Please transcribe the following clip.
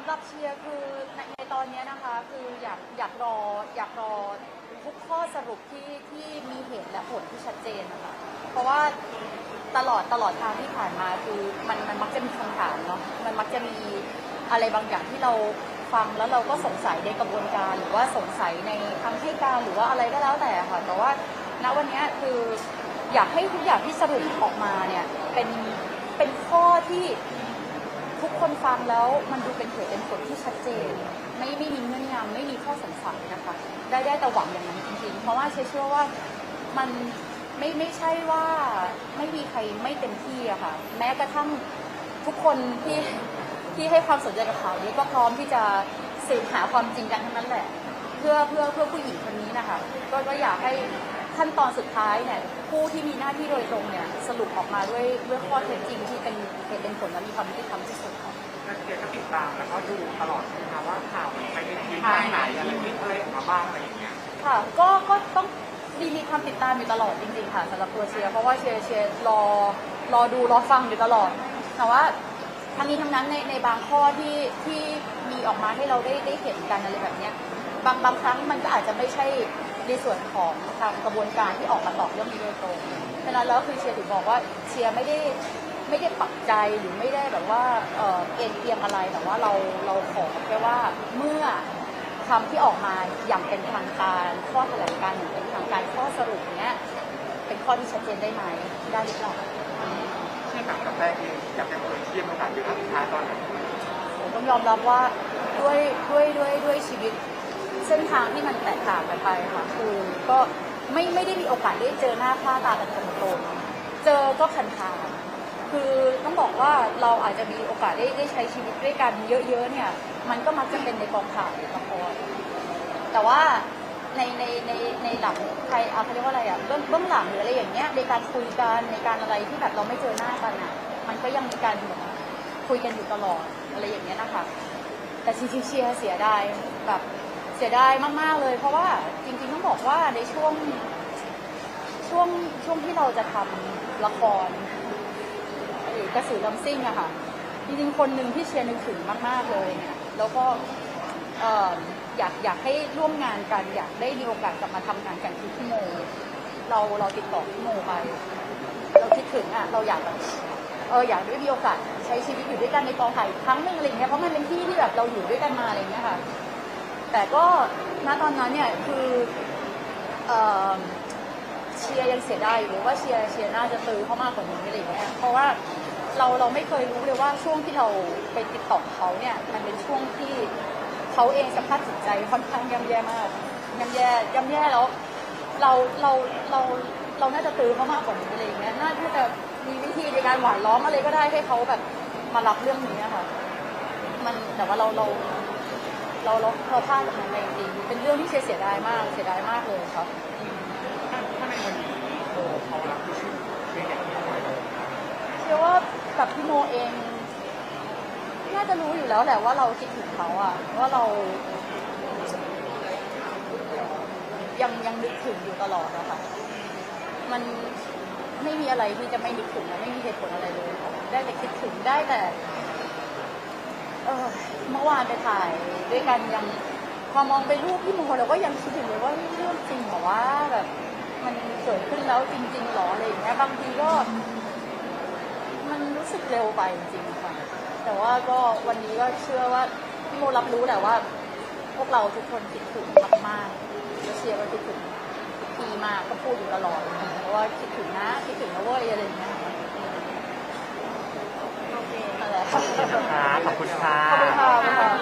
ำหรับเชียร์คือในในตอนเนี้ยนะคะคืออยากอยากรออยากรอทุกข้อสรุปที่ที่มีเหตุและผลที่ชัดเจนนะคะเพราะว่าตลอดตลอดทางที่ผ่านมาคือมันมันมักจะมีคำถามเนาะมันมักจะมีอะไรบางอย่างที่เราฟังแล้วเราก็สงสัยในกระบวนการ หรือว่าสงสัยในคำให้การหรือว่าอะไรก็แล้วแต่ค่ะ แต่ว่าณวันเนี้ยคืออยากให้ทุกอย่างที่สรุปออกมาเนี่ยเป็นเป็นข้อที่ คนฟังแล้วมันดูเป็นเหตุเป็นผลที่ชัดเจน ไม่ไม่มีเงื่อนงำไม่มีข้อสงสัยนะคะได้ได้แต่หวังอย่างนั้นจริงๆ เพราะว่าเชื่อเชื่อว่ามันไม่ไม่ใช่ว่าไม่มีใครไม่เต็มที่อะค่ะ แม้กระทั่งทุกคนที่ที่ให้ความสนใจกับข่าวนี้ก็พร้อมที่จะสืบหาความจริงกันทั้งนั้นแหละ เพื่อเพื่อเพื่อผู้หญิงคนนี้นะคะก็ก็อยากให้ ขั้นตอนสุดท้ายเนี่ยผู้ที่มีหน้าที่โดยตรงเนี่ยสรุปออกมาด้วยด้วยข้อเท็จจริงที่เป็นเหตุเป็นผลและมีความยุติธรรมที่สุดค่ะนักเรียนก็ติดตามแล้วก็ดูตลอดใช่ไหมคะว่าข่าวมันไปในทิศทางไหนอะไรมีอะไรออกมาบ้างอะไรอย่างเงี้ยค่ะก็ก็ต้องมีมีความติดตามอยู่ตลอดจริงๆค่ะสำหรับตัวเชียร์เพราะว่าเชียร์เชียร์รอรอดูรอฟังอยู่ตลอด แต่ว่าทั้งนี้ทั้งนั้นในในบางข้อที่ที่มีออกมาให้เราได้ได้เห็นกันอะไรแบบเนี้ยบางบางครั้งมันก็อาจจะไม่ใช่ ในส่วนของทางกระบวนการที่ออกมาตอบเรื่องนี้โดยตรงฉะนั้นแล้วคือเชียร์ถึงบอกว่าเชียร์ไม่ได้ไม่ได้ปักใจหรือไม่ได้แบบว่าเอ่อเอ็นเอียงอะไรแต่ว่าเราเราขอแค่ว่าเมื่อคำที่ออกมาอย่างเป็นทางการข้อแถลงการอย่างเป็นทางการข้อสรุปเนี้ยเป็นข้อที่ชัดเจนได้ไหมได้หรือเปล่าเชื่อกับกาแฟเองอยากจะเปิดเยี่ยมโอกาสอยู่ครั้งสุดท้ายตอนไหนผมต้องยอมรับว่าด้วยด้วยด้วยด้วยชีวิต เส้นทางที่มันแตกต่างกันไปค่ะคือก็ไม่ไม่ได้มีโอกาสได้เจอหน้าค่าตากันตรงๆเจอก็คันคาคือต้องบอกว่าเราอาจจะมีโอกาสได้ได้ใช้ชีวิตด้วยกันเยอะๆเนี่ย มันก็มักจะเป็นในกองถ่ายละครแต่ว่าในในในในหลังใครเอาเขาเรียกว่าอะไรอะเบื้องเบื้องหลังหรืออะไรอย่างเงี้ยในการคุยกันในการอะไรที่แบบเราไม่เจอหน้ากันอะ มันก็ยังมีการคุยกันอยู่ตลอดอะไรอย่างเงี้ยนะคะ แต่จริงๆเชียร์เสียดายแบบ เสียดายมาก ๆ เลย เพราะว่าจริง ๆ ต้องบอกว่าในช่วงช่วงช่วงที่เราจะทำละครหรือกระสือลำซิ่งอะค่ะ จริง ๆ คนหนึ่งที่เชียร์นึกถึงมาก ๆ เลยเนี่ยแล้วก็เอออยากอยากให้ร่วมงานกัน อยากได้มีโอกาสกลับมาทำงานกันคือพี่โม เราเราติดต่อพี่โมไป เราคิดถึงอะเราอยากแบบเอออยากได้มีโอกาสใช้ชีวิตอยู่ด้วยกันในกองถ่ายครั้งหนึ่งอะไรเงี้ยเพราะมันเป็นที่ที่แบบเราอยู่ด้วยกันมาอะไรเงี้ยค่ะ แต่ก็ณตอนนั้นเนี่ยคือเอ่อเชียร์ยังเสียดายอยู่เลยว่าเชียร์เชียร์น่าจะตื้อเขามากกว่านี้อะไรเงี้ยเพราะว่าเราเราไม่เคยรู้เลยว่าช่วงที่เราไปติดต่อเขาเนี่ยมันเป็นช่วงที่เขาเองสภาพจิตใจค่อนข้างย่ำแย่มากย่ำแย่ย่ำแย่แล้วเราเราเราเราน่าจะตื้อเขามากกว่านี้อะไรอย่างเงี้ยน่าจะมีวิธีในการหวานล้อมอะไรก็ได้ให้เขาแบบมารับเรื่องนี้ค่ะ มันแต่ว่าเราเรา เราเราเราพลาดกับมันไปจริงๆเป็นเรื่องที่เชียร์เสียดายมากเสียดายมากเลยครับ ถ้าในวันนี้โอ้เขารับผิดชอบเรื่องอย่างที่เขาไว้เชื่อว่ากับพี่โมเอง น่าจะรู้อยู่แล้วแหละว่าเราคิดถึงเขาอะว่าเรา ยังยังนึกถึงอยู่ตลอดอะคะมันไม่มีอะไรที่จะไม่นึกถึงและไม่มีเหตุผลอะไรเลยค่ะได้แต่คิดถึงได้แต่ เมื่อวานไปถ่ายด้วยกันยังพอมองไปรูปพี่โมเราก็ยังคิดอยู่เลยว่าเรื่องจริงเหรอว่าแบบมันเกิดขึ้นแล้วจริงๆหรออะไรอย่างเงี้ยบางทีก็มันรู้สึกเร็วไปจริงๆค่ะ แต่ว่าก็วันนี้ก็เชื่อว่าพี่โมรับรู้แหละว่า พวกเราทุกคนคิดถึงมากๆแล้วเชียร์ก็คิดถึงพีมากก็พูดอยู่ตลอดเพราะว่าคิดถึงนะคิดถึงนะเว้ยอะไรอย่างเงี้ย ขอบคุณค่ะ ขอบคุณค่ะ